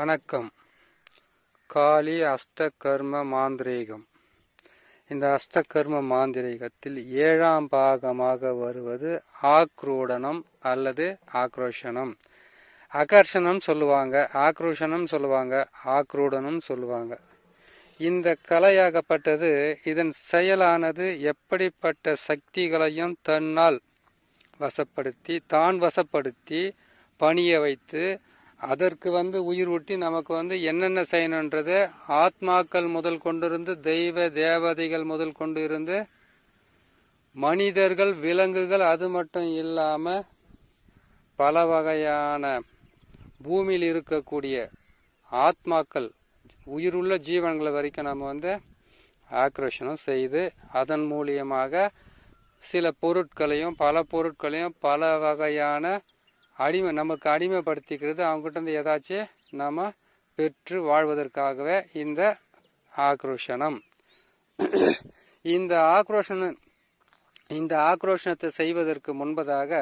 வணக்கம். காளி அஷ்டகர்ம மாந்திரீகம். இந்த அஷ்டகர்ம மாந்திரீகத்தில் ஏழாம் பாகமாக வருவது ஆக்ரூடனம் அல்லது ஆக்ரோஷனம் அகர்ஷனம் சொல்லுவாங்க ஆக்ரோஷனம் சொல்லுவாங்க ஆக்ரூடனம் சொல்லுவாங்க. இந்த கலையாகப்பட்டது இதன் செயலானது எப்படிப்பட்ட சக்திகளையும் தன்னால் வசப்படுத்தி தான் வசப்படுத்தி பணிய வைத்து அதற்கு வந்து உயிர் ஊட்டி நமக்கு வந்து என்னென்ன செய்யணுன்றது ஆத்மாக்கள் முதல் கொண்டிருந்து தெய்வ தேவதைகள் முதல் கொண்டு இருந்து மனிதர்கள் விலங்குகள் அது மட்டும் இல்லாமல் பல வகையான பூமியில் இருக்கக்கூடிய ஆத்மாக்கள் உயிருள்ள ஜீவன்களை வரைக்கும் நம்ம வந்து ஆக்ரோஷனம் செய்து அதன் மூலியமாக சில பொருட்களையும் பல பொருட்களையும் பல வகையான அடிமை நமக்கு அடிமைப்படுத்திக்கிறது. அவங்ககிட்ட இருந்து ஏதாச்சும் நாம் பெற்று வாழ்வதற்காகவே இந்த ஆக்ரோஷனம் இந்த ஆக்ரோஷனம் இந்த ஆக்ரோஷனத்தை செய்வதற்கு முன்பதாக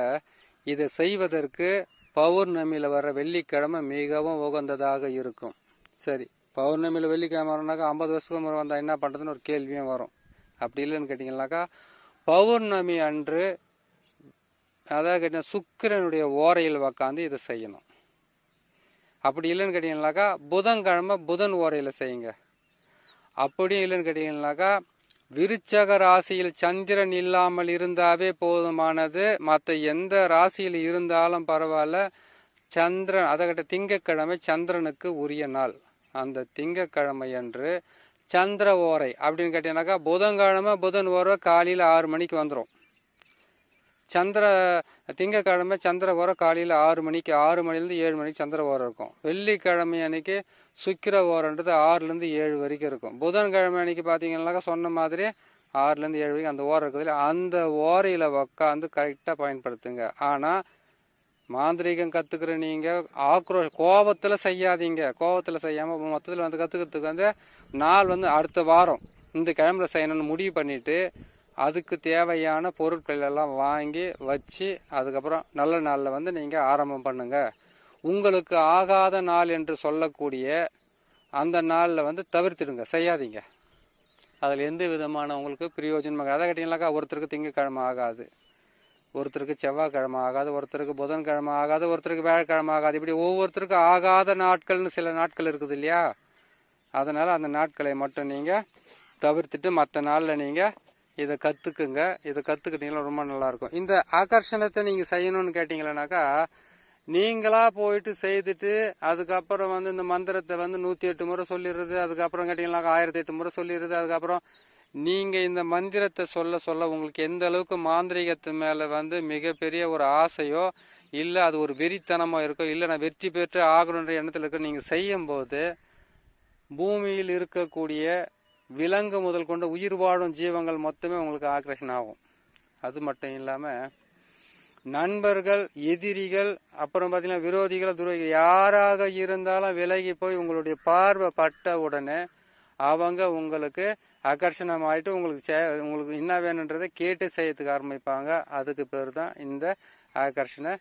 இதை செய்வதற்கு பௌர்ணமியில் வர வெள்ளிக்கிழமை மிகவும் உகந்ததாக இருக்கும். சரி பௌர்ணமியில் வெள்ளிக்கிழமை வரனாக்கா ஐம்பது வருஷத்துக்கு முறை வந்தால் என்ன பண்ணுறதுன்னு ஒரு கேள்வியும் வரும். அப்படி இல்லைன்னு கேட்டிங்கன்னாக்கா பௌர்ணமி அன்று அதாவது கேட்டீங்கன்னா சுக்கிரனுடைய ஓரையில் உக்காந்து இதை செய்யணும். அப்படி இல்லைன்னு கேட்டீங்கன்னாக்கா புதன்கிழமை புதன் ஓரையில் செய்யுங்க. அப்படியும் இல்லைன்னு கேட்டீங்கன்னாக்கா விருச்சக ராசியில் சந்திரன் இல்லாமல் இருந்தாவே போதுமானது. மற்ற எந்த ராசியில் இருந்தாலும் பரவாயில்ல. சந்திரன் அதை கிட்ட திங்கக்கிழமை சந்திரனுக்கு உரிய நாள். அந்த திங்கக்கிழமை அன்று சந்திர ஓரை அப்படின்னு கேட்டீங்கன்னாக்கா புதன்கிழமை புதன் ஓரை காலையில் ஆறு மணிக்கு வந்துடும் சந்திர திங்கக்கிழமை சந்திர ஓரம் காலையில் ஆறு மணிக்கு ஆறு மணிலேருந்து ஏழு மணிக்கு சந்திர ஓரம் இருக்கும். வெள்ளிக்கிழமை அன்னைக்கு சுக்கிர ஓரன்றது ஆறுலேருந்து ஏழு வரைக்கும் இருக்கும். புதன்கிழமை அன்னைக்கு பார்த்தீங்கன்னாக்கா சொன்ன மாதிரி ஆறுலேருந்து ஏழு வரைக்கும் அந்த ஓரம் இருக்குது அந்த ஓரையில் உக்காந்து கரெக்டாக பயன்படுத்துங்க. ஆனால் மாந்திரீகம் கற்றுக்கிற நீங்கள் ஆக்ரோ கோபத்தில் செய்யாதீங்க. கோபத்தில் செய்யாமல் மொத்தத்தில் வந்து கற்றுக்கிறதுக்கு வந்து நாள் வந்து அடுத்த வாரம் இந்த கிழமையில் செய்யணும்னு முடிவு பண்ணிவிட்டு அதுக்கு தேவையான பொருட்கள் எல்லாம் வாங்கி வச்சு அதுக்கப்புறம் நல்ல நாளில் வந்து நீங்கள் ஆரம்பம் பண்ணுங்க. உங்களுக்கு ஆகாத நாள் என்று சொல்லக்கூடிய அந்த நாளில் வந்து தவிர்த்துடுங்க செய்யாதீங்க. அதில் எந்த விதமான உங்களுக்கு பிரயோஜனமாக அதை கேட்டிங்கனாக்கா ஒருத்தருக்கு திங்கக்கிழமை ஆகாது. ஒருத்தருக்கு செவ்வாய்க்கிழமை ஆகாது. ஒருத்தருக்கு புதன்கிழமை ஆகாது. ஒருத்தருக்கு வியாழக்கிழமை ஆகாது. இப்படி ஒவ்வொருத்தருக்கும் ஆகாத நாட்கள்னு சில நாட்கள் இருக்குது இல்லையா? அதனால் அந்த நாட்களை மட்டும் நீங்கள் தவிர்த்துட்டு மற்ற நாளில் நீங்கள் இதை கற்றுக்குங்க இதை கற்றுக்கிட்டீங்கன்னா ரொம்ப நல்லாயிருக்கும். இந்த ஆகர்ஷணத்தை நீங்கள் செய்யணும்னு கேட்டிங்களேனாக்கா நீங்களா போயிட்டு செய்துட்டு அதுக்கப்புறம் வந்து இந்த மந்திரத்தை வந்து நூற்றி எட்டு முறை சொல்லிடுறது அதுக்கப்புறம் கேட்டிங்கனாக்கா ஆயிரத்தி எட்டு முறை சொல்லிடுறது அதுக்கப்புறம் நீங்கள் இந்த மந்திரத்தை சொல்ல சொல்ல உங்களுக்கு எந்த அளவுக்கு மாந்திரிகத்து மேலே வந்து மிகப்பெரிய ஒரு ஆசையோ இல்லை அது ஒரு வெறித்தனமோ இருக்கோ இல்லை நான் வெற்றி பெற்று ஆகணுன்ற எண்ணத்தில் இருக்க நீங்கள் செய்யும்போது பூமியில் இருக்கக்கூடிய விலங்கு முதல் கொண்டு உயிர் வாழும் ஜீவங்கள் மொத்தமே உங்களுக்கு ஆக்ரேஷன் ஆகும். அது மட்டும் இல்லாமல் நண்பர்கள் எதிரிகள் அப்புறம் பார்த்தீங்கன்னா விரோதிகள் துரோகிகள் யாராக இருந்தாலும் விலகி போய் உங்களுடைய பார்வை பட்ட உடனே அவங்க உங்களுக்கு ஆகர்ஷணம் ஆயிட்டு உங்களுக்கு சே- உங்களுக்கு என்ன வேணுன்றதை கேட்டு செய்யறதுக்கு ஆரம்பிப்பாங்க. அதுக்கு பேர் தான் இந்த ஆகர்ஷண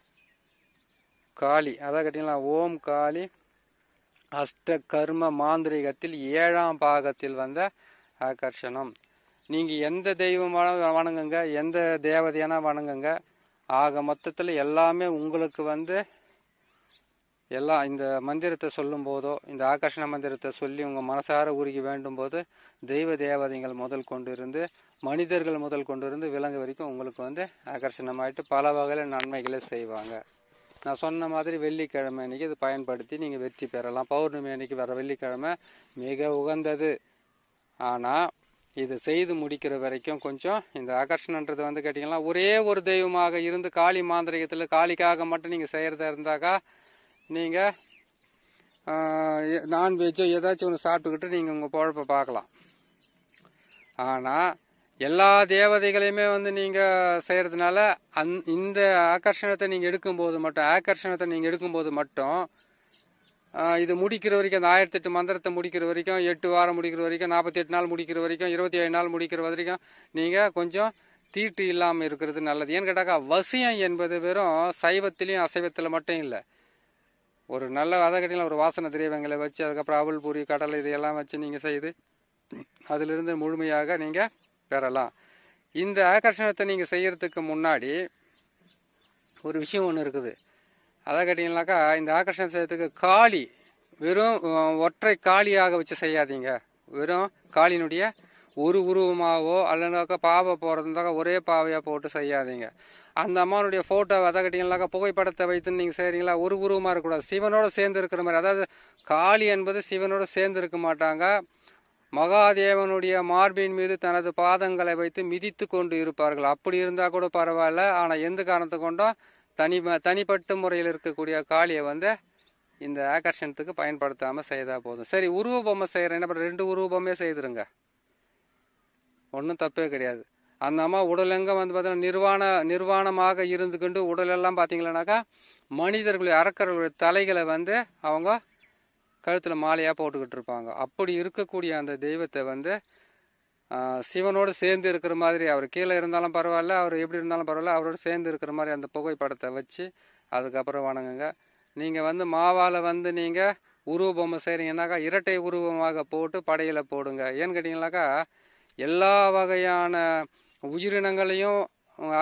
காளி. அதான் கேட்டிங்களா? ஓம் காளி. அஷ்ட கர்ம மாந்திரிகத்தில் ஏழாம் பாகத்தில் வந்த ஆகர்ஷணம். நீங்கள் எந்த தெய்வமான வணங்குங்க எந்த தேவதையான வணங்குங்க ஆக மொத்தத்தில் எல்லாமே உங்களுக்கு வந்து எல்லாம் இந்த மந்திரத்தை சொல்லும் போதோ இந்த ஆகர்ஷண மந்திரத்தை சொல்லி உங்கள் மனசார உருகி வேண்டும் போது தெய்வ தேவதைகள் முதல் கொண்டு இருந்து மனிதர்கள் முதல் கொண்டு இருந்து விலங்கு வரைக்கும் உங்களுக்கு வந்து ஆகர்ஷணமாயிட்டு பல வகையில் நன்மைகளை செய்வாங்க. நான் சொன்ன மாதிரி வெள்ளிக்கிழமை அன்றைக்கி இது பயன்படுத்தி நீங்கள் வெற்றி பெறலாம். பௌர்ணமி அன்னைக்கு வர வெள்ளிக்கிழமை மிக உகந்தது. ஆனால் இது செய்து முடிக்கிற வரைக்கும் கொஞ்சம் இந்த ஆகர்ஷணன்றது வந்து கேட்டிங்கன்னா ஒரே ஒரு தெய்வமாக இருந்து காளி மாந்திரிகத்தில் காளிக்காக மட்டும் நீங்கள் செய்கிறதா இருந்தாக்கா நீங்கள் நான்வெஜ்ஜோ ஏதாச்சும் ஒன்று சாப்பிட்டுக்கிட்டு நீங்கள் உங்கள் பொழப்பை பார்க்கலாம். ஆனால் எல்லா தேவதைகளையுமே வந்து நீங்கள் செய்கிறதுனால அந் இந்த ஆகர்ஷணத்தை நீங்கள் எடுக்கும்போது மட்டும் ஆகர்ஷணத்தை நீங்கள் எடுக்கும்போது மட்டும் இது முடிக்கிற வரைக்கும் அந்த ஆயிரத்தெட்டு மந்திரத்தை முடிக்கிற வரைக்கும் எட்டு வாரம் முடிக்கிற வரைக்கும் நாற்பத்தி எட்டு நாள் முடிக்கிற வரைக்கும் இருபத்தி ஏழு நாள் முடிக்கிற வரைக்கும் நீங்கள் கொஞ்சம் தீட்டு இல்லாமல் இருக்கிறது நல்லது. ஏன்னு கேட்டாக்கா வசியம் என்பது வெறும் சைவத்திலையும் அசைவத்தில் மட்டும் இல்லை. ஒரு நல்ல வதகட்டியில் ஒரு வாசனை திரியவங்களை வச்சு அதுக்கப்புறம் அவல் பூரி கடலை இதையெல்லாம் வச்சு நீங்கள் செய்து அதிலிருந்து முழுமையாக நீங்கள் பெறலாம். இந்த ஆகர்ஷணத்தை நீங்கள் செய்கிறதுக்கு முன்னாடி ஒரு விஷயம் ஒன்று இருக்குது. அதை கேட்டிங்கனாக்கா இந்த ஆகர்ஷணம் செய்யறதுக்கு காளி வெறும் ஒற்றை காளியாக வச்சு செய்யாதீங்க. வெறும் காளியினுடைய ஒரு உருவமாகவோ அல்லனாக்கா பாவை போகிறதுனாக்கா ஒரே பாவையாக போட்டு செய்யாதீங்க. அந்த அம்மாவுடைய ஃபோட்டோ அதை கேட்டிங்கனாக்கா புகைப்படத்தை வைத்து நீங்கள் செய்கிறீங்களா ஒரு உருவமாக இருக்கக்கூடாது. சிவனோட சேர்ந்து இருக்கிற மாதிரி. அதாவது காளி என்பது சிவனோட சேர்ந்து இருக்க மாட்டாங்க. மகாதேவனுடைய மார்பின் மீது தனது பாதங்களை வைத்து மிதித்து கொண்டு இருப்பார்கள். அப்படி இருந்தால் கூட பரவாயில்ல. ஆனால் எந்த காரணத்தை கொண்டும் தனி தனிப்பட்ட முறையில் இருக்கக்கூடிய காளியை வந்து இந்த ஆகர்ஷணத்துக்கு பயன்படுத்தாமல் செய்தால் போதும். சரி உருவ பொம்மை செய்கிறேன் என்ன ரெண்டு உருவ பொம்மையே செய்திருங்க. ஒன்றும் தப்பே கிடையாது. அந்த அம்மா உடலெங்க வந்து பார்த்தீங்கன்னா நிர்வாண நிர்வாணமாக இருந்துக்கிண்டு உடலெல்லாம் பார்த்தீங்கன்னாக்கா மனிதர்களுடைய அரக்கர்களுடைய தலைகளை வந்து அவங்க கழுத்தில் மாலையாக போட்டுக்கிட்டு இருப்பாங்க அப்படி இருக்கக்கூடிய அந்த தெய்வத்தை வந்து சிவனோடு சேர்ந்து இருக்கிற மாதிரி அவர் கீழே இருந்தாலும் பரவாயில்ல அவர் எப்படி இருந்தாலும் பரவாயில்ல அவரோட சேர்ந்து இருக்கிற மாதிரி அந்த புகைப்படத்தை வச்சு அதுக்கப்புறம் வணங்குங்க. நீங்கள் வந்து மாவால் வந்து நீங்கள் உருவ பொம்மை செய்கிறீங்கன்னாக்கா இரட்டை உருவமாக போட்டு படையில் போடுங்க. ஏன்னு கேட்டிங்கனாக்கா எல்லா வகையான உயிரினங்களையும்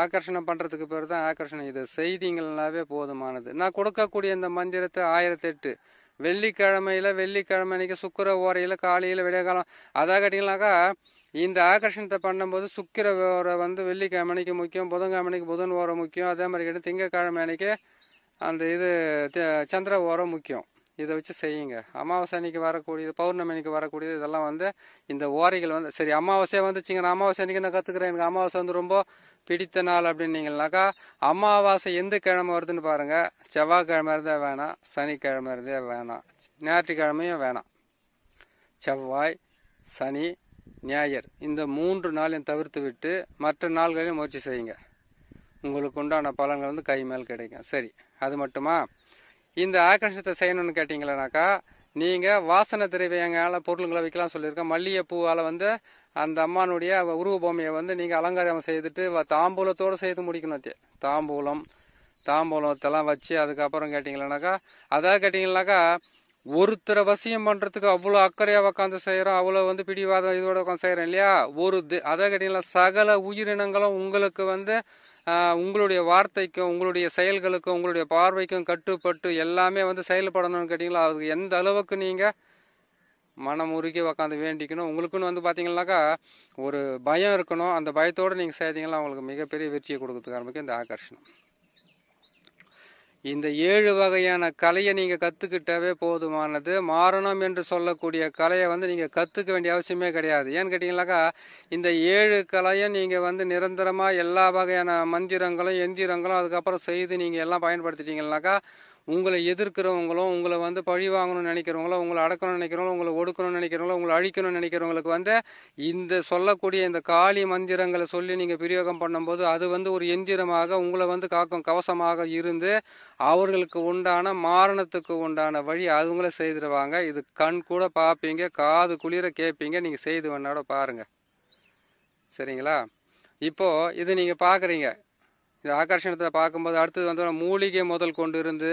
ஆகர்ஷணம் பண்ணுறதுக்கு பேர் தான் ஆகர்ஷணம். இது செய்திங்கள்னாவே போதுமானது. நான் கொடுக்கக்கூடிய இந்த மந்திரத்தை ஆயிரத்தெட்டு வெள்ளிக்கிழமையில வெள்ளிக்கிழமை அன்னைக்கு சுக்கிர ஓரையில் காலையில் விடியகாலம் அதாக கேட்டிங்கனாக்கா இந்த ஆகர்ஷணத்தை பண்ணும்போது சுக்கிர ஓரை வந்து வெள்ளிக்கிழமை அன்னைக்கு முக்கியம் புதன்கிழமை அன்னைக்கு புதன் ஓரை முக்கியம் அதே மாதிரி கேட்டு திங்கக்கிழமை அன்னைக்கு அந்த இது சந்திர ஓரம் முக்கியம். இதை வச்சு செய்யுங்க. அமாவாசை அன்னைக்கு வரக்கூடியது பௌர்ணமி அன்னைக்கு வரக்கூடியது இதெல்லாம் வந்து இந்த ஓரைகள் வந்து சரி அமாவாசையாக வந்துச்சுங்க நான் அமாவாசை அன்னைக்கு நான் கற்றுக்குறேன் எனக்கு அமாவாசை வந்து ரொம்ப பிடித்த நாள் அப்படின்னீங்கனாக்கா அமாவாசை எந்த கிழமை வருதுன்னு பாருங்கள் செவ்வாய்க்கிழமை இருந்தே வேணாம் சனிக்கிழமை இருந்தே வேணாம் ஞாயிற்றுக்கிழமையும் வேணாம். செவ்வாய் சனி ஞாயிறு இந்த மூன்று நாளையும் தவிர்த்து விட்டு மற்ற நாள்களையும் முயற்சி செய்யுங்க. உங்களுக்கு உண்டான பலன்கள் வந்து கை மேல் கிடைக்கும். சரி அது மட்டுமா? இந்த ஆக்கர்ஷத்தை செய்யணும்னு கேட்டிங்களேனாக்கா நீங்கள் வாசனை திரவியங்கால பொருளுங்களை வைக்கலாம் சொல்லியிருக்கேன் மல்லிகைப்பூவால் வந்து அந்த அம்மானுடைய உருவ பொம்மையை வந்து நீங்கள் அலங்காரம் செய்துட்டு தாம்பூலத்தோடு செய்து முடிக்கணும் தாம்பூலம் தாம்பூலத்தெல்லாம் வச்சு அதுக்கப்புறம் கேட்டிங்களேனாக்கா அதாவது கேட்டிங்கனாக்கா ஒருத்தரை வசியம் பண்ணுறதுக்கு அவ்வளோ அக்கறையாக உட்காந்து செய்கிறோம் அவ்வளோ வந்து பிடிவாதம் இதோட உட்காந்து செய்கிறோம் இல்லையா? ஒரு தி- அதாவது கேட்டிங்களா சகல உயிரினங்களும் உங்களுக்கு வந்து உங்களுடைய வார்த்தைக்கும் உங்களுடைய செயல்களுக்கும் உங்களுடைய பார்வைக்கும் கட்டுப்பட்டு எல்லாமே வந்து செயல்படணும்னு கேட்டிங்களா? அதுக்கு எந்த அளவுக்கு நீங்கள் மனம் உருகி உக்காந்து வேண்டிக்கணும்? உங்களுக்குன்னு வந்து பார்த்தீங்கன்னாக்கா ஒரு பயம் இருக்கணும். அந்த பயத்தோடு நீங்கள் செய்தீங்கன்னா உங்களுக்கு மிகப்பெரிய வெற்றியை கொடுக்கறதுக்கு ஆரம்பிக்கும் இந்த ஆகர்ஷணம். இந்த ஏழு வகையான கலையை நீங்கள் கற்றுக்கிட்டாவே போதுமானது. மாறணும் என்று சொல்லக்கூடிய கலையை வந்து நீங்கள் கற்றுக்க வேண்டிய அவசியமே கிடையாது. ஏன்னு கேட்டிங்கனாக்கா இந்த ஏழு கலையும் நீங்கள் வந்து நிரந்தரமாக எல்லா வகையான மந்திரங்களும் எந்திரங்களும் அதுக்கப்புறம் செய்து நீங்கள் எல்லாம் பயன்படுத்திட்டீங்கன்னாக்கா உங்களை எதிர்க்கிறவங்களும் உங்களை வந்து பழி வாங்கணும்னு நினைக்கிறவங்களும் உங்களை அடக்கணும்னு நினைக்கிறவங்களும் உங்களை ஒடுக்கணும்னு நினைக்கிறவங்களும் உங்களை அழிக்கணும்னு நினைக்கிறவங்களுக்கு வந்து இந்த சொல்லக்கூடிய இந்த காளி மந்திரங்களை சொல்லி நீங்கள் பிரயோகம் பண்ணும்போது அது வந்து ஒரு எந்திரமாக உங்களை வந்து காக்கும் கவசமாக இருந்து அவர்களுக்கு உண்டான மாரணத்துக்கு உண்டான வழி அவங்கள செய்திருவாங்க. இது கண் கூட பார்ப்பீங்க காது குளிர கேட்பீங்க. நீங்கள் செய்து வேணாட பாருங்கள் சரிங்களா? இப்போ இது நீங்கள் பார்க்குறீங்க. இந்த ஆகர்ஷணத்தை பார்க்கும்போது அடுத்தது வந்து மூலிகை முதல் கொண்டு இருந்து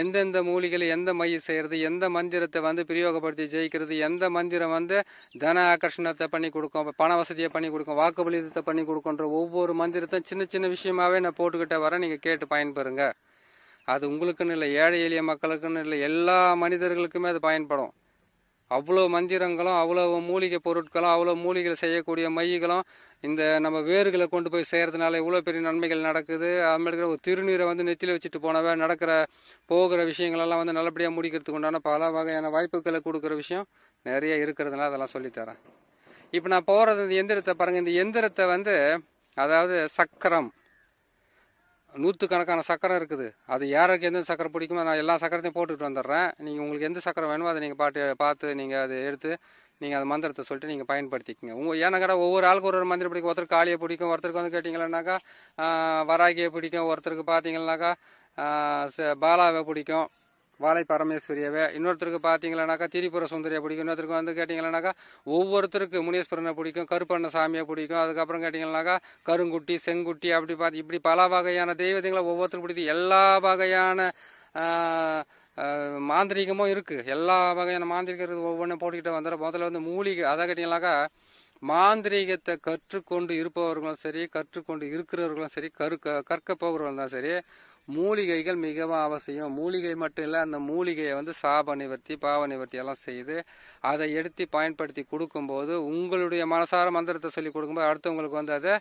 எந்தெந்த மூலிகையில் எந்த மை செய்கிறது எந்த மந்திரத்தை வந்து பிரயோகப்படுத்தி ஜெயிக்கிறது எந்த மந்திரம் வந்து தன ஆகர்ஷணத்தை பண்ணி கொடுக்கும் பண வசதியை பண்ணி கொடுக்கும் வாக்குபலிதத்தை பண்ணி கொடுக்குன்ற ஒவ்வொரு மந்திரத்தையும் சின்ன சின்ன விஷயமாவே நான் போட்டுக்கிட்டே வரேன் நீங்கள் கேட்டு பயன்பெறுங்க. அது உங்களுக்குன்னு இல்லை ஏழை எளிய மக்களுக்குன்னு இல்லை எல்லா மனிதர்களுக்குமே அது பயன்படும். அவ்வளோ மந்திரங்களும் அவ்வளோ மூலிகை பொருட்களும் அவ்வளோ மூலிகை செய்யக்கூடிய மைகளும் இந்த நம்ம வேர்களை கொண்டு போய் செய்கிறதுனால இவ்வளோ பெரிய நன்மைகள் நடக்குது. அதுமாதிரி ஒரு திருநீரை வந்து நெத்தியில் வச்சுட்டு போனவ நடக்கிற போகிற விஷயங்களெல்லாம் வந்து நல்லபடியாக முடிக்கிறதுக்கு உண்டான பல வகையான வாய்ப்புகளை கொடுக்குற விஷயம் நிறைய இருக்கிறதுனால அதெல்லாம் சொல்லித்தரேன். இப்போ நான் போகிறது இந்த எந்திரத்தை பாருங்கள் இந்த எந்திரத்தை வந்து அதாவது சக்கரம் நூற்றுக்கணக்கான சக்கரம் இருக்குது. அது யாருக்கு எந்த சக்கரம் பிடிக்குமோ நான் எல்லா சக்கரத்தையும் போட்டுக்கிட்டு வந்துடுறேன். நீங்கள் உங்களுக்கு எந்த சக்கரம் வேணுமோ அதை நீங்கள் பாட்டு பார்த்து நீங்கள் அதை எடுத்து நீங்கள் அந்த மந்திரத்தை சொல்லிட்டு நீங்கள் பயன்படுத்திக்கங்க. உங்கள் ஏன்னா ஒவ்வொரு ஆளுக்கு ஒரு ஒரு மந்திரம் பிடிக்கும். ஒருத்தருக்கு காளியை பிடிக்கும் ஒருத்தருக்கு வந்து கேட்டிங்கன்னாக்கா வராகியை பிடிக்கும் ஒருத்தருக்கு பார்த்தீங்கன்னாக்கா ச- பாலாவை பிடிக்கும். வாழை பரமேஸ்வரியவை. இன்னொருத்தருக்கு பார்த்தீங்கன்னாக்கா திரிபுர சுந்தரியை பிடிக்கும். இன்னொருத்தருக்கு வந்து கேட்டிங்கன்னாக்கா ஒவ்வொருத்தருக்கு முனீஸ்வரனை பிடிக்கும். கருப்பண்ண சாமியை பிடிக்கும். அதுக்கப்புறம் கேட்டிங்கன்னாக்கா கருங்குட்டி செங்குட்டி அப்படி பார்த்து இப்படி பல வகையான தெய்வத்தைங்களை ஒவ்வொருத்தருக்கு பிடிக்கும் எல்லா வகையான மாந்திரிகமும் மாந்திரீகமும் இருக்குது எல்லா வகையான மாந்திரிகம் இருக்குது. ஒவ்வொன்றும் போட்டுக்கிட்டு வந்துடும் முதல்ல வந்து மூலிகை. அதை கேட்டிங்கனாக்கா மாந்திரீகத்தை கற்றுக்கொண்டு இருப்பவர்களும் சரி கற்றுக்கொண்டு இருக்கிறவர்களும் சரி கற்க கற்க போகிறவர்களும் தான் சரி மூலிகைகள் மிகவும் அவசியம். மூலிகை மட்டும் இல்லை அந்த மூலிகையை வந்து சாப நிவர்த்தி பாவ நிவர்த்தி எல்லாம் செய்து அதை எடுத்து பயன்படுத்தி கொடுக்கும்போது உங்களுடைய மனசார மந்திரத்தை சொல்லி கொடுக்கும்போது அடுத்தவங்களுக்கு வந்து அதை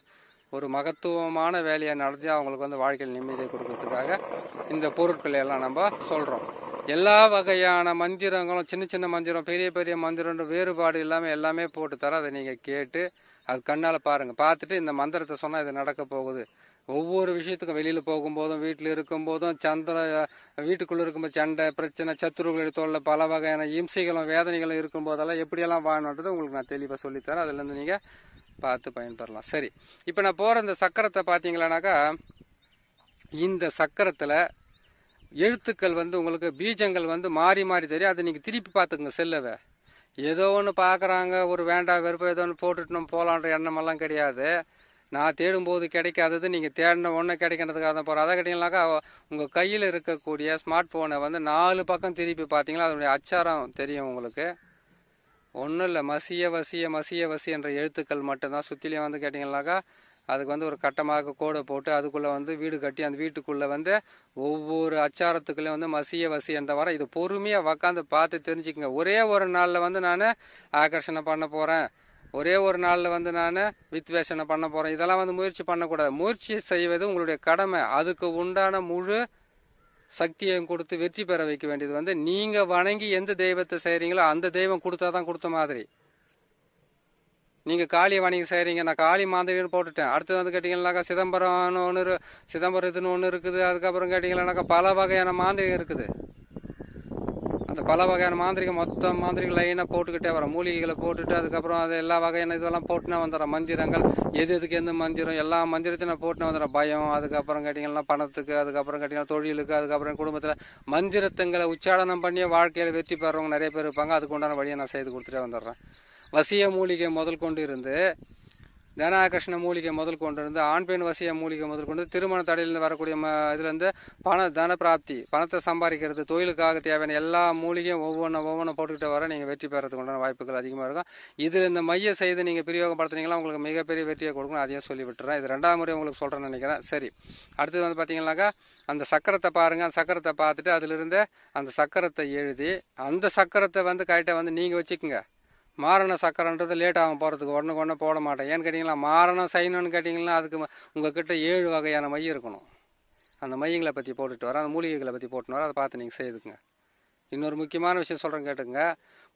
ஒரு மகத்துவமான வேலையை நடத்தி அவங்களுக்கு வந்து வாழ்க்கையில் நிம்மதியை கொடுக்கறதுக்காக இந்த பொருட்களை எல்லாம் நம்ம சொல்கிறோம் எல்லா வகையான மந்திரங்களும் சின்ன சின்ன மந்திரம் பெரிய பெரிய மந்திரம்ன்ற வேறுபாடு இல்லாமல் எல்லாமே போட்டு தர அதை நீங்கள் கேட்டு அது கண்ணால் பாருங்கள் பார்த்துட்டு இந்த மந்திரத்தை சொன்னால் இது நடக்க போகுது. ஒவ்வொரு விஷயத்துக்கும் வெளியில் போகும்போதும் வீட்டில் இருக்கும்போதும் சந்திர வீட்டுக்குள்ளே இருக்கும்போது சண்டை பிரச்சனை சத்துருக்களுடைய தொல்லை பல வகையான இம்சைகளும் வேதனைகளும் இருக்கும்போதெல்லாம் எப்படியெல்லாம் வாழணுன்றது உங்களுக்கு நான் தெளிவாக சொல்லித்தரேன். அதுலேருந்து நீங்கள் பார்த்து பயன்பெறலாம். சரி. இப்போ நான் போகிற இந்த சக்கரத்தை பார்த்தீங்களானாக்கா இந்த சக்கரத்தில் எழுத்துக்கள் வந்து உங்களுக்கு பீஜங்கள் வந்து மாறி மாறி தெரியும். அதை நீங்கள் திருப்பி பார்த்துக்குங்க செல்லவை. ஏதோ ஒன்று பார்க்குறாங்க ஒரு வேண்டாம் வெறுப்பு ஏதோ ஒன்று போட்டுட்டு நம்ம போகலான்ற எண்ணமெல்லாம் கிடையாது. நான் தேடும்போது கிடைக்காதது நீங்கள் தேடின ஒன்று கிடைக்கிறதுக்காக தான் போகிறோம் அதை கேட்டிங்கனாக்கா உங்கள் கையில் இருக்கக்கூடிய ஸ்மார்ட் ஃபோனை வந்து நாலு பக்கம் திருப்பி பார்த்தீங்களா? அதனுடைய அச்சாரம் தெரியும் உங்களுக்கு. ஒன்றும் இல்லை மசிய வசிய மசிய வசி என்ற எழுத்துக்கள் மட்டும்தான் சுற்றிலையும் வந்து கேட்டிங்கனாக்கா அதுக்கு வந்து ஒரு கட்டமாக கோடை போட்டு அதுக்குள்ளே வந்து வீடு கட்டி அந்த வீட்டுக்குள்ளே வந்து ஒவ்வொரு அச்சாரத்துக்குள்ளேயும் வந்து மசிய வசி என்ற வர இது பொறுமையாக உக்காந்து பார்த்து தெரிஞ்சுக்கங்க. ஒரே ஒரு நாளில் வந்து நான் ஆகர்ஷணை பண்ண போகிறேன் ஒரே ஒரு நாளில் வந்து நான் வித் வேஷனை பண்ண போகிறேன் இதெல்லாம் வந்து முயற்சி பண்ணக்கூடாது. முயற்சி செய்வது உங்களுடைய கடமை. அதுக்கு உண்டான முழு சக்தியையும் கொடுத்து வெற்றி பெற வைக்க வேண்டியது வந்து நீங்கள் வணங்கி எந்த தெய்வத்தை செய்கிறீங்களோ அந்த தெய்வம் கொடுத்தா தான் கொடுத்த மாதிரி. நீங்கள் காளி வணங்கி செய்கிறீங்க நான் காளி மாந்திரின்னு போட்டுட்டேன். அடுத்து வந்து கேட்டிங்கன்னாக்கா சிதம்பரம்னு ஒன்று சிதம்பரத்துன்னு சிதம்பரம் இதுன்னு ஒன்று இருக்குது. அதுக்கப்புறம் கேட்டிங்கன்னாக்கா பல வகையான மாந்திரிகம் இருக்குது. அந்த பல வகையான மாந்திரிகம் மொத்த மாந்திரிகம் லைனாக போட்டுக்கிட்டே வரோம். மூலிகைகளை போட்டுட்டு அதுக்கப்புறம் அது எல்லா வகையான இதெல்லாம் போட்டுனா வந்துடுறோம். மந்திரங்கள் எது எதுக்கு எந்த மந்திரம் எல்லா மந்திரத்தையும் நான் போட்டுனா வந்துடுறேன் பயம் அதுக்கப்புறம் கேட்டிங்கன்னா பணத்துக்கு அதுக்கப்புறம் கேட்டிங்கன்னா தொழிலுக்கு அதுக்கப்புறம் குடும்பத்தில். மந்திரத்துங்களை உச்சாடனம் பண்ணி வாழ்க்கையில் வெற்றி பெறவங்க நிறைய பேர் இருப்பாங்க. அதுக்கு உண்டான வழியை நான் செய்து கொடுத்துட்டே வந்துடுறேன். வசிய மூலிகை முதல் கொண்டு இருந்து தனாகர்ஷ்ண மூலிகை முதல் கொண்டு இருந்து ஆண் பெண் வசிய மூலிகை முதல் கொண்டு திருமண தடையிலிருந்து வரக்கூடிய ம இதுலேருந்து பண தன பிராப்தி பணத்தை சம்பாதிக்கிறது தொழிலுக்காக தேவையான எல்லா மூலிகையும் ஒவ்வொன்றும் ஒவ்வொன்றும் போட்டுக்கிட்டு வர நீங்கள் வெற்றி பெறதுக்கு உண்டான வாய்ப்புகள் அதிகமாக இருக்கும். இதில் இந்த மைய செய்து நீங்கள் பிரயோகப்படுத்துனீங்களா உங்களுக்கு மிகப்பெரிய வெற்றியை கொடுக்கணும். அதையும் சொல்லி விட்டுறேன். இது ரெண்டாவது முறை உங்களுக்கு சொல்கிறேன்னு நினைக்கிறேன். சரி. அடுத்தது வந்து பார்த்தீங்கன்னாக்கா அந்த சக்கரத்தை பாருங்கள் அந்த சக்கரத்தை பார்த்துட்டு அதிலிருந்து அந்த சக்கரத்தை எழுதி அந்த சக்கரத்தை வந்து கரெக்டாக வந்து நீங்கள் வச்சுக்கோங்க. மாரண சக்கரன்றது லேட் ஆகும் போகிறதுக்கு உடனுக்கு ஒன்று போட மாட்டேன். ஏன்னு கேட்டிங்களா? மாரணம் செய்யணும்னு கேட்டிங்கன்னா அதுக்கு உங்ககிட்ட ஏழு வகையான மை இருக்கணும். அந்த மையங்களை பற்றி போட்டுட்டு வரேன். அந்த மூலிகைகளை பற்றி போட்டுன்னு வரேன். அதை பார்த்து நீங்கள் செய்துக்குங்க. இன்னொரு முக்கியமான விஷயம் சொல்கிறேன் கேட்டுங்க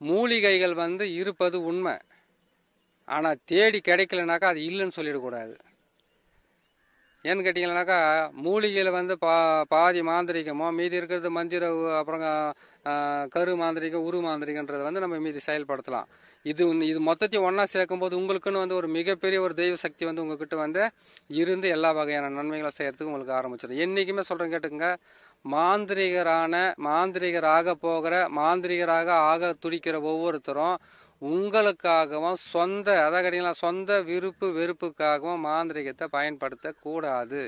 மூலிகைகள் வந்து இருப்பது உண்மை. ஆனால் தேடி கிடைக்கலனாக்கா அது இல்லைன்னு சொல்லிடக்கூடாது. ஏன்னு கேட்டிங்கன்னாக்கா மூலிகையில் வந்து பா பாதி மாந்திரிகமோ மீதி இருக்கிறது மந்திர அப்புறம் கரு மாந்திரிகம் உரு மாந்திரிகன்றதை வந்து நம்ம மீதி செயல்படுத்தலாம். இது இது மொத்தத்தையும் ஒன்றா சேர்க்கும்போது உங்களுக்குன்னு வந்து ஒரு மிகப்பெரிய ஒரு தெய்வ சக்தி வந்து உங்ககிட்ட வந்து இருந்து எல்லா வகையான நன்மைகளை செய்யறதுக்கு உங்களுக்கு ஆரம்பிச்சிடும். என்றைக்குமே சொல்கிறேன் கேட்டுங்க மாந்திரிகரான மாந்திரிகராக போகிற மாந்திரிகராக ஆக துடிக்கிற ஒவ்வொருத்தரும் உங்களுக்காகவும் சொந்த அதாவது சொந்த விருப்பு வெறுப்புக்காகவும் மாந்திரிகத்தை பயன்படுத்தக்கூடாது.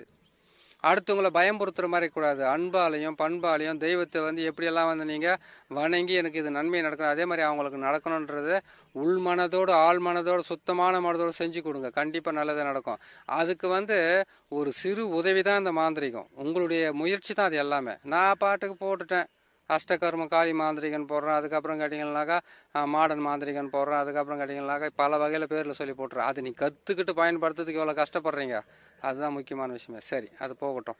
அடுத்தவங்கள பயம்புறுத்துற மாதிரி கூடாது. அன்பாலையும் பண்பாலையும் தெய்வத்தை வந்து எப்படியெல்லாம் வந்து நீங்கள் வணங்கி எனக்கு இது நன்மை நடக்கணும் அதே மாதிரி அவங்களுக்கு நடக்கணுன்றது உள் மனதோடு ஆள் மனதோடு சுத்தமான மனதோடு செஞ்சு கொடுங்க. கண்டிப்பாக நல்லது நடக்கும். அதுக்கு வந்து ஒரு சிறு உதவி தான் இந்த மாந்திரிகம். உங்களுடைய முயற்சி தான் அது எல்லாமே. நான் பாட்டுக்கு போட்டுட்டேன். அஷ்டகர்ம காளி மாந்திரிகன் போடுறேன். அதுக்கப்புறம் கேட்டிங்கன்னாக்கா மாடர்ன் மாந்திரிகன் போடுறேன். அதுக்கப்புறம் கேட்டிங்கன்னாக்கா பல வகையில் பேரில் சொல்லி போட்டுறேன். அது நீ கற்றுக்கிட்டு பயன்படுத்துறதுக்கு எவ்வளோ கஷ்டப்படுறீங்க. அதுதான் முக்கியமான விஷயமே. சரி அது போகட்டும்.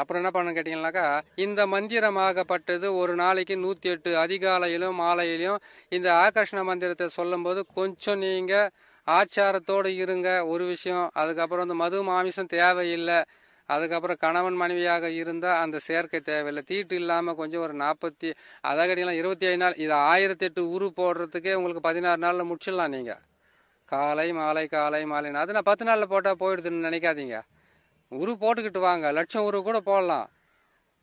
அப்புறம் என்ன பண்ண கேட்டிங்கனாக்கா இந்த மந்திரமாகப்பட்டது ஒரு நாளைக்கு நூற்றி எட்டு அதிகாலையிலும் மாலையிலும் இந்த ஆகர்ஷண மந்திரத்தை சொல்லும்போது கொஞ்சம் நீங்கள் ஆச்சாரத்தோடு இருங்க. ஒரு விஷயம் அதுக்கப்புறம் இந்த மது மாமிசம் தேவையில்லை. அதுக்கப்புறம் கணவன் மனைவியாக இருந்தால் அந்த சேர்க்கை தேவையில்லை. தீட்டு இல்லாமல் கொஞ்சம் ஒரு நாற்பத்தி அதாகடிலாம் இருபத்தி ஐந்து நாள் இது ஆயிரத்தி எட்டு உரு போடுறதுக்கே உங்களுக்கு பதினாறு நாளில் முடிச்சிடலாம் நீங்கள் காலை மாலை காலை மாலை. அது நான் பத்து நாளில் போட்டால் போயிடுதுன்னு நினைக்காதீங்க. உரு போட்டுக்கிட்டு வாங்க. லட்சம் உரு கூட போடலாம்.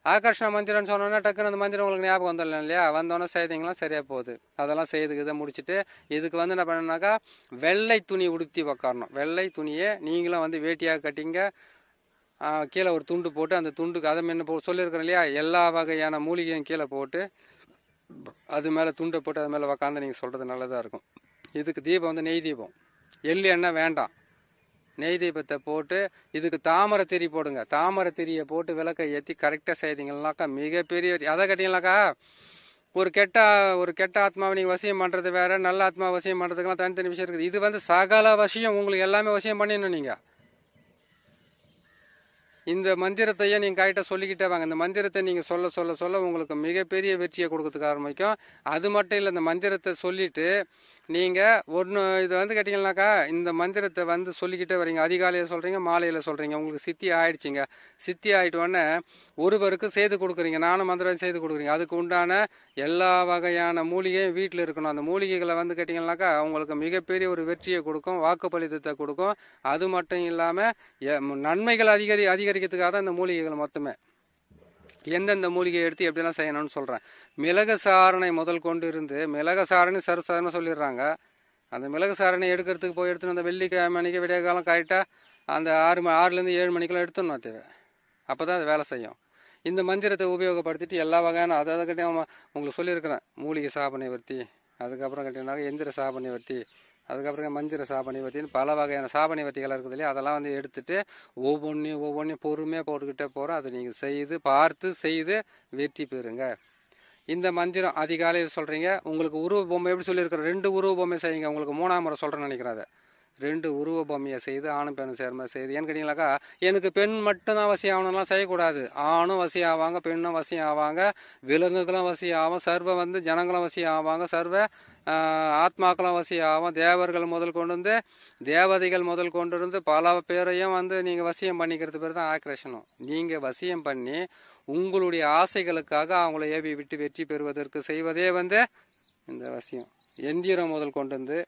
ஆகர்ஷண மந்திரம்னு சொன்னோன்னா டக்குன்னு அந்த மந்திரம் உங்களுக்கு ஞாபகம் வந்துடலாம் இல்லையா? வந்தோன்னே செய்திங்களாம் சரியாக போகுது. அதெல்லாம் செய்துக்கு இதை முடிச்சுட்டு இதுக்கு வந்து என்ன பண்ணணும்னாக்கா வெள்ளை துணி உடுத்தி உக்காரணும். வெள்ளை துணியை நீங்களும் வந்து வேட்டியாக கட்டிங்க. கீழே ஒரு துண்டு போட்டு அந்த துண்டுக்கு அதை என்ன போ சொல்லியிருக்கிறோம் இல்லையா? எல்லா வகையான மூலிகையும் கீழே போட்டு அது மேலே துண்டை போட்டு அது மேலே உக்காந்து நீங்கள் சொல்கிறது நல்லதாக இருக்கும். இதுக்கு தீபம் வந்து நெய் தீபம். எள்ளு எண்ணெய் வேண்டாம். நெய் தீபத்தை போட்டு இதுக்கு தாமரை திரி போடுங்க. தாமரை திரியை போட்டு விளக்கை ஏற்றி கரெக்டாக செய்தீங்கன்னாக்கா மிகப்பெரிய அதை கேட்டீங்கன்னாக்கா ஒரு கெட்ட ஒரு கெட்ட ஆத்மாவை நீங்கள் வசியம் பண்ணுறது வேறு நல்ல ஆத்மா வசியம் பண்ணுறதுக்கெல்லாம் தனித்தனி விஷயம் இருக்குது. இது வந்து சகல வசியம் உங்களுக்கு எல்லாமே வசியம் பண்ணிடணும் நீங்கள் இந்த மந்திரத்தையே நீங்கள் கரெக்டாக சொல்லிக்கிட்டே வாங்க. இந்த மந்திரத்தை நீங்கள் சொல்ல சொல்ல சொல்ல உங்களுக்கு மிகப்பெரிய வெற்றியை கொடுக்கறதுக்கு ஆரம்பிக்கும். அது மட்டும் இல்லை இந்த மந்திரத்தை சொல்லிட்டு நீங்கள் ஒன்று இது வந்து கேட்டிங்கனாக்கா இந்த மந்திரத்தை வந்து சொல்லிக்கிட்டே வரீங்க. அதிகாலையில் சொல்கிறீங்க மாலையில் சொல்கிறீங்க உங்களுக்கு சித்தி ஆயிடுச்சிங்க. சித்தி ஆயிட்ட உடனே ஒருவருக்கு செய்து கொடுக்குறீங்க. நானும் மந்திரம் செய்து கொடுக்குறீங்க. அதுக்கு உண்டான எல்லா வகையான மூலிகையும் வீட்டில் இருக்கணும். அந்த மூலிகைகளை வந்து கேட்டிங்கனாக்கா உங்களுக்கு மிகப்பெரிய ஒரு வெற்றியை கொடுக்கும் வாக்குப்பளித்தத்தை கொடுக்கும். அது மட்டும் இல்லாமல் நன்மைகள் அதிகரி அதிகரிக்கிறதுக்காக தான் இந்த மூலிகைகள் மொத்தமே. எந்தெந்த மூலிகையை எடுத்து எப்படிலாம் செய்யணும்னு சொல்கிறேன் மிளகு சாரணை முதல் கொண்டு இருந்து மிளகு சாரணை சர்வசாதாரணமாக சொல்லிடுறாங்க. அந்த மிளகு சாரணை எடுக்கிறதுக்கு போய் எடுத்துன்னு அந்த வெள்ளிக்கிழமை அன்னைக்கு விடிய காலம் கரெக்டாக அந்த ஆறு ம ஆறுலேருந்து ஏழு மணிக்கெல்லாம் எடுத்துடணும் தேவை அப்போ தான் அது வேலை செய்யும். இந்த மந்திரத்தை உபயோகப்படுத்திட்டு எல்லா வகையான அதாவது கிட்டே உங்களுக்கு சொல்லியிருக்கிறேன். மூலிகை சாபனை வர்த்தி அதுக்கப்புறம் கட்டினாக்க எந்திர சாபனை வர்த்தி அதுக்கப்புறம் மந்திர சாபனை வர்த்தின்னு பல வகையான சாபனை வத்திகள் இருக்குது இல்லையா? அதெல்லாம் வந்து எடுத்துட்டு ஒவ்வொன்றையும் ஒவ்வொன்றையும் பொறுமையாக போட்டுக்கிட்டே போகிறோம் அதை நீங்கள் செய்து பார்த்து செய்து வெற்றி பெறுங்க. இந்த மந்திரம் அதிகாலையில் சொல்கிறீங்க உங்களுக்கு உருவ பொம்மை எப்படி சொல்லியிருக்கிறோம்? ரெண்டு உருவ பொம்மை செய்யுங்க. உங்களுக்கு மூணாம் முறை சொல்கிறேன்னு நினைக்கிறேன் அதை. ரெண்டு உருவ பொம்மையை செய்து ஆணும் பெண்ணும் சேர்மை செய்து. ஏன்னு கேட்டிங்களாக்கா எனக்கு பெண் மட்டும்தான் வசியம் ஆகணும்லாம் செய்யக்கூடாது. ஆணும் வசியம் ஆவாங்க பெண்ணும் வசியம் ஆவாங்க விலங்குகளும் வசியம் ஆகும் சர்வ வந்து ஜனங்களும் வசியம் ஆவாங்க சர்வ ஆத்மாக்களும் வசியம் ஆகும் தேவர்கள் முதல் கொண்டு வந்து தேவதைகள் முதல் கொண்டு இருந்து பல பேரையும் வந்து நீங்கள் வசியம் பண்ணிக்கிறது பேர் தான் ஆக்ரேஷனும் நீங்கள் வசியம் பண்ணி உங்களுடைய ஆசைகளுக்காக அவங்கள ஏவி விட்டு வெற்றி பெறுவதற்கு செய்வதே வந்து இந்த வசியம். எந்திரம் முதல் கொண்டு வந்து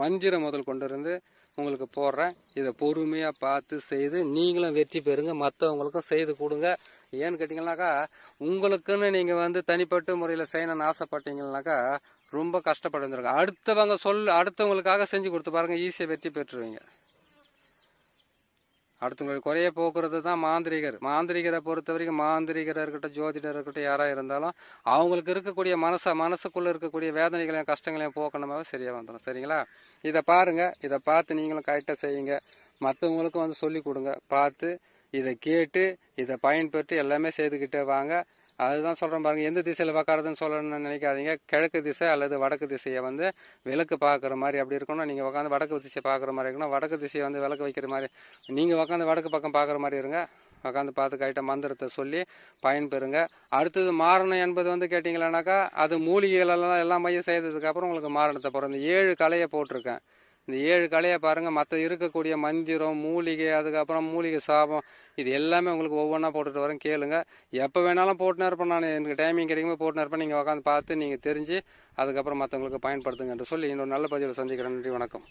மந்திரம் முதல் கொண்டு இருந்து உங்களுக்கு போடுறேன். இதை பொறுமையாக பார்த்து செய்து நீங்களும் வெற்றி பெறுங்க. மற்றவங்களுக்கும் செய்து கொடுங்க. ஏன்னு கேட்டிங்கனாக்கா உங்களுக்குன்னு நீங்கள் வந்து தனிப்பட்ட முறையில் செய்யணும்னு ஆசைப்பட்டீங்கன்னாக்கா ரொம்ப கஷ்டப்பட்டுருங்க அடுத்தவங்க சொல் அடுத்தவங்களுக்காக செஞ்சு கொடுத்து பாருங்கள் ஈஸியாக வெற்றி பெற்றுருவீங்க. அடுத்தவங்களுக்கு குறைய போக்குறது தான் மாந்திரிகர். மாந்திரிகரை பொறுத்த வரைக்கும் மாந்திரிகராக இருக்கட்டும் ஜோதிடர் இருக்கட்டும் யாராக இருந்தாலும் அவங்களுக்கு இருக்கக்கூடிய மனசை மனசுக்குள்ளே இருக்கக்கூடிய வேதனைகளையும் கஷ்டங்களையும் போக்கணுமாவே சரியாக வந்துடும் சரிங்களா? இதை பாருங்கள் இதை பார்த்து நீங்களும் கரெக்டாக செய்யுங்க. மற்றவங்களுக்கும் வந்து சொல்லி கொடுங்க. பார்த்து இதை கேட்டு இதை பயன்பெற்று எல்லாமே செய்துக்கிட்டே வாங்க. அதுதான் சொல்கிறேன் பாருங்கள் எந்த திசையில் பார்க்கறதுன்னு சொல்லணும்னு நினைக்காதீங்க. கிழக்கு திசை அல்லது வடக்கு திசையை வந்து விளக்கு பார்க்குற மாதிரி அப்படி இருக்கணும் நீங்கள் உட்காந்து வடக்கு திசையை பார்க்குற மாதிரி இருக்கணும். வடக்கு திசையை வந்து விளக்கு வைக்கிற மாதிரி நீங்கள் உட்காந்து வடக்கு பக்கம் பார்க்குற மாதிரி இருங்க. உட்காந்து பார்த்து கரெக்டாக மந்திரத்தை சொல்லி பயன்பெறுங்க. அடுத்தது மாறணும் என்பது வந்து கேட்டிங்களானாக்கா அது மூலிகைகள் எல்லாம் எல்லாம் மையம் செய்ததுக்கப்புறம் உங்களுக்கு மாரணத்தை போகிறோம் இந்த ஏழு கலையை போட்டிருக்கேன். இந்த ஏழு கலையை பாருங்கள் மற்ற இருக்கக்கூடிய மந்திரம் மூலிகை அதுக்கப்புறம் மூலிகை சாபம் இது எல்லாமே உங்களுக்கு ஒவ்வொன்றா போட்டுட்டு வரேன் கேளுங்க. எப்போ வேணாலும் போட்டுனே இருப்பேன் நான். எனக்கு டைமிங் கிடைக்கும்போது போட்டுனே இருப்பேன். நீங்கள் உட்காந்து பார்த்து நீங்கள் தெரிஞ்சு அதுக்கப்புறம் மற்றவங்களுக்கு பயன்படுத்துங்கன்ற சொல்லி இன்னொரு நல்ல பதிவில் சந்திக்கிறேன். நன்றி வணக்கம்.